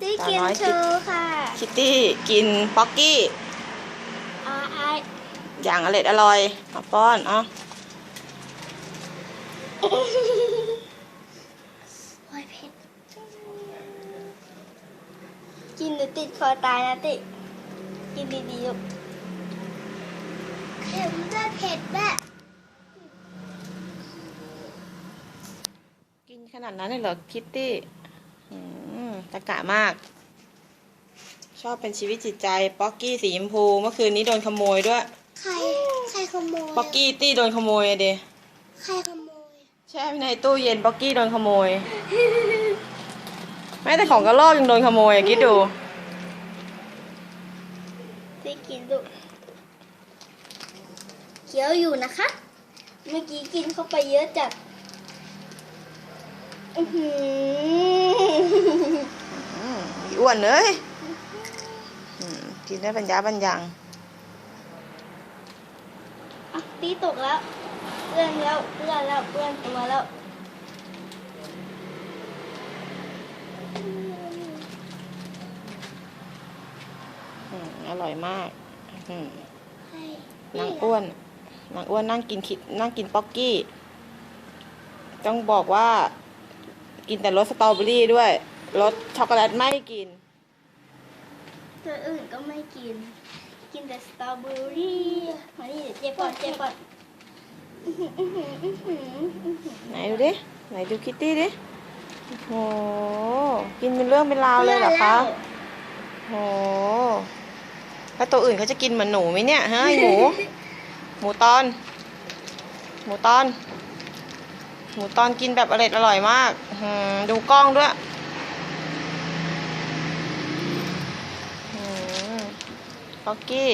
ตี้สาวกินน้อยโชว์ค่ะ คิตตี้กินป๊อกกี้อาไออย่างอร่อยอร่อยเอาป้อนเอะโอ้ยเผ็ดกินเดี๋ยวติดคอตายนะติ กินดีๆลูกเค็มด้วยเผ็ดด้วยกินขนาดนั้นเลยเหรอคิตตี้อืม ตะกะมาก ชอบเป็นชีวิตจิตใจ ป๊อกกี้สีชมพูเมื่อคืนนี้โดนขโมยด้วย ใคร ใครขโมยป๊อกกี้ตี้โดนขโมยอะเดใครขโมย แช่ไว้ในตู้เย็นป๊อกกี้โดนขโมย แม้แต่ของกระรอกยังโดนขโมยอะคิดดูติกินลูกเคี้ยวอยู่นะคะ เมื่อกี้กินเข้าไปเยอะจัด อื้อหือ อืมอ้วนเลยอืมกินได้บรรยาบรรยังอะตีตกแล้วเปื้อนแล้วเปื้อนแล้วเปื้อนตัวแล้วอืมอร่อยมากอืมให้นางอ้วนนางอ้วนนั่งกินคิดนั่งกินป๊อกกี้ ต้องบอกว่า กินแต่รสสตรอเบอรี่ด้วย รสช็อกโกแลตไม่กิน ตัวอื่นก็ไม่กิน กินแต่สตรอเบอรี่มานี่เดี๋ยวเจ็บปอดเจ็บปอดอื้อหืออื้อหืออื้อหืออื้อหือไหนดูดิ ไหนดูคิตตี้ดิ โอ้โห กินเป็นเรื่องเป็นราวเลยเหรอคะโอ้โหแล้วตัวอื่นเขาจะกินเหมือนหนูไหมเนี่ยฮะไอ้หมู หมูตอน หมูตอน หมูตอนกินแบบอร่อยอร่อยมากอื้อหือดูกล้องด้วยอื้อหือ ป๊อกกี้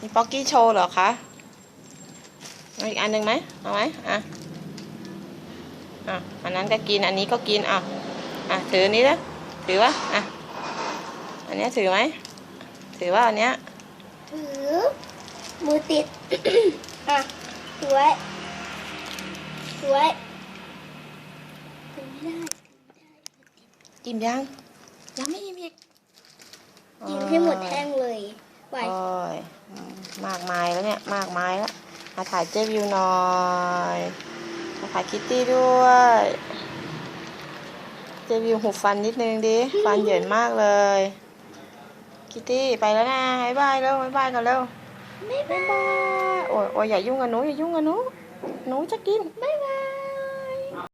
มีป๊อกกี้โชว์เหรอคะเอาอีกอันหนึ่งไหมเอาไหมอะอะอันนั้นก็กินอันนี้ก็กินอะอะถืออันนี้นะถือวะอะอันเนี้ยถือไหมถือว่าอันเนี้ยถือมือติดอะถือไว้ถือไว้ถือไม่ได้กินยังยังไม่อิ่มอีก กินให้หมดแท่งเลยไหวโอ้ยอืมมากมายแล้วเนี่ย มากมายแล้ว มาถ่ายเจวิวหน่อยมาถ่ายคิตตี้ด้วย เจวิวหุบฟันนิดนึงดิ ฟันเหยินมากเลย คิตตี้ไปแล้วนะบ๊ายบายแล้วบ๊ายบายกันแล้วบ๊ายบาบ๊ายยบายโอ้ยโอ้ยอย่ายุ่งกับหนูอย่ายุ่งกับหนู หนูจะกินบ๊ายบา